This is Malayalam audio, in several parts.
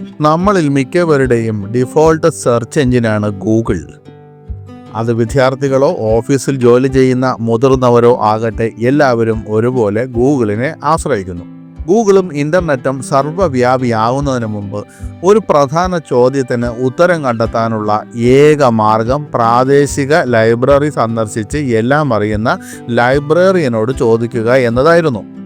നമ്മളിൽ മിക്കവരുടെയും ഡിഫോൾട്ട് സെർച്ച് എഞ്ചിനാണ് ഗൂഗിൾ അത് വിദ്യാർത്ഥികളോ ഓഫീസിൽ ജോലി ചെയ്യുന്ന മുതിർന്നവരോ ആകട്ടെ എല്ലാവരും ഒരുപോലെ ഗൂഗിളിനെ ആശ്രയിക്കുന്നു. ഗൂഗിളും ഇന്റർനെറ്റും സർവവ്യാപിയാവുന്നതിന് മുമ്പ് ഒരു പ്രധാന ചോദ്യത്തിന് ഉത്തരം കണ്ടെത്താനുള്ള ഏക മാർഗം പ്രാദേശിക ലൈബ്രറി സന്ദർശിച്ച് എല്ലാം അറിയുന്ന ലൈബ്രറിയനോട് ചോദിക്കുക എന്നതായിരുന്നു.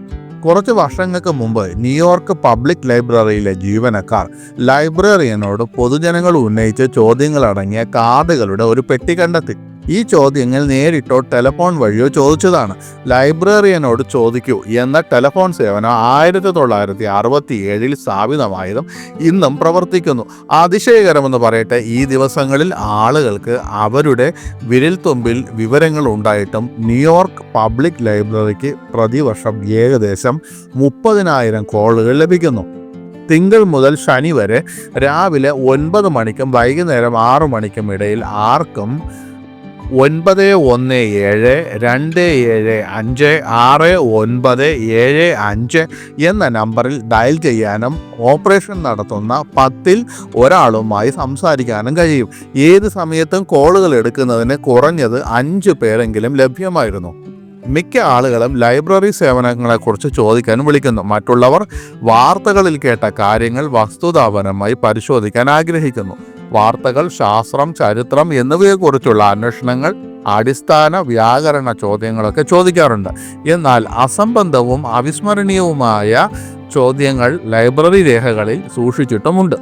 കുറച്ച് വർഷങ്ങൾക്ക് മുമ്പ് ന്യൂയോർക്ക് പബ്ലിക് ലൈബ്രറിയിലെ ജീവനക്കാർ ലൈബ്രറിയനോട് പൊതുജനങ്ങൾ ഉന്നയിച്ച ചോദ്യങ്ങളടങ്ങിയ കാർഡുകളുടെ ഒരു പെട്ടി കണ്ടെത്തി ഈ ചോദ്യങ്ങൾ നേരിട്ടോ ടെലഫോൺ വഴിയോ ചോദിച്ചതാണ്. ലൈബ്രറിയനോട് ചോദിക്കൂ എന്ന ടെലഫോൺ സേവനം ആയിരത്തി തൊള്ളായിരത്തി അറുപത്തി ഏഴിൽ സ്ഥാപിതമായതും ഇന്നും പ്രവർത്തിക്കുന്നു. അതിശയകരമെന്ന് പറയട്ടെ ഈ ദിവസങ്ങളിൽ ആളുകൾക്ക് അവരുടെ വിരൽത്തുമ്പിൽ വിവരങ്ങൾ ഉണ്ടായിട്ടും ന്യൂയോർക്ക് പബ്ലിക് ലൈബ്രറിക്ക് പ്രതിവർഷം ഏകദേശം മുപ്പതിനായിരം കോളുകൾ ലഭിക്കുന്നു. തിങ്കൾ മുതൽ ശനി വരെ രാവിലെ ഒൻപത് മണിക്കും വൈകുന്നേരം ആറു മണിക്കും ഇടയിൽ ആർക്കും ഒൻപത് ഒന്ന് ഏഴ് രണ്ട് ഏഴ് അഞ്ച് ആറ് ഒൻപത് ഏഴ് അഞ്ച് എന്ന നമ്പറിൽ ഡയൽ ചെയ്യാനും ഓപ്പറേഷൻ നടത്തുന്ന പത്തിൽ ഒരാളുമായി സംസാരിക്കാനും കഴിയും. ഏത് സമയത്തും കോളുകൾ എടുക്കുന്നതിന് കുറഞ്ഞത് അഞ്ച് പേരെങ്കിലും ലഭ്യമായിരുന്നു. മിക്ക ആളുകളും ലൈബ്രറി സേവനങ്ങളെക്കുറിച്ച് ചോദിക്കാൻ വിളിക്കുന്നു. മറ്റുള്ളവർ വാർത്തകളിൽ കേട്ട കാര്യങ്ങൾ വസ്തുതാപരമായി പരിശോധിക്കാൻ ആഗ്രഹിക്കുന്നു. വാർത്തകൾ ശാസ്ത്രം ചരിത്രം എന്നിവയെക്കുറിച്ചുള്ള അന്വേഷണങ്ങൾ അടിസ്ഥാന വ്യാകരണ ചോദ്യങ്ങളൊക്കെ ചോദിക്കാറുണ്ട്. എന്നാൽ അസംബന്ധവും അവിസ്മരണീയവുമായ ചോദ്യങ്ങൾ ലൈബ്രറി രേഖകളിൽ സൂക്ഷിച്ചിട്ടുമുണ്ട്.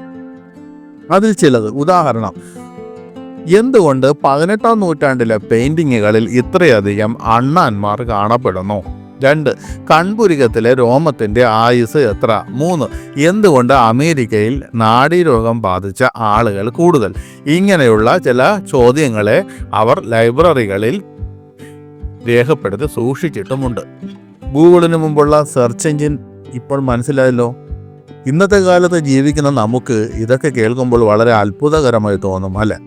അതിൽ ചിലത് ഉദാഹരണം എന്തുകൊണ്ട് പതിനെട്ടാം നൂറ്റാണ്ടിലെ പെയിന്റിങ്ങുകളിൽ ഇത്രയധികം അണ്ണാന്മാർ കാണപ്പെടുന്നു? രണ്ട് കൺപുരികത്തിലെ രോമത്തിന്റെ ആയുസ് എത്ര? മൂന്ന് എന്തുകൊണ്ട് അമേരിക്കയിൽ നാഡീരോഗം ബാധിച്ച ആളുകൾ കൂടുതൽ? ഇങ്ങനെയുള്ള ചില ചോദ്യങ്ങളെ അവർ ലൈബ്രറികളിൽ രേഖപ്പെടുത്തി സൂക്ഷിച്ചിട്ടുമുണ്ട്. ഗൂഗിളിന് മുമ്പുള്ള സെർച്ച് എഞ്ചിൻ ഇപ്പോൾ മനസ്സിലായല്ലോ? ഇന്നത്തെ കാലത്ത് ജീവിക്കുന്ന നമുക്ക് ഇതൊക്കെ കേൾക്കുമ്പോൾ വളരെ അത്ഭുതകരമായി തോന്നും അല്ലേ?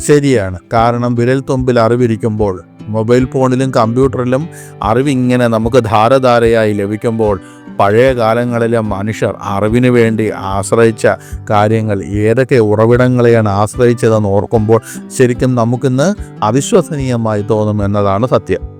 ശരിയാണ്. കാരണം വിരൽ അറിവിരിക്കുമ്പോൾ മൊബൈൽ ഫോണിലും കമ്പ്യൂട്ടറിലും അറിവിങ്ങനെ നമുക്ക് ധാരധാരയായി ലഭിക്കുമ്പോൾ പഴയ കാലങ്ങളിലെ മനുഷ്യർ അറിവിന് വേണ്ടി ആശ്രയിച്ച കാര്യങ്ങൾ ഏതൊക്കെ ഉറവിടങ്ങളെയാണ് ആശ്രയിച്ചതെന്ന് ഓർക്കുമ്പോൾ ശരിക്കും നമുക്കിന്ന് അവിശ്വസനീയമായി തോന്നും എന്നതാണ് സത്യം.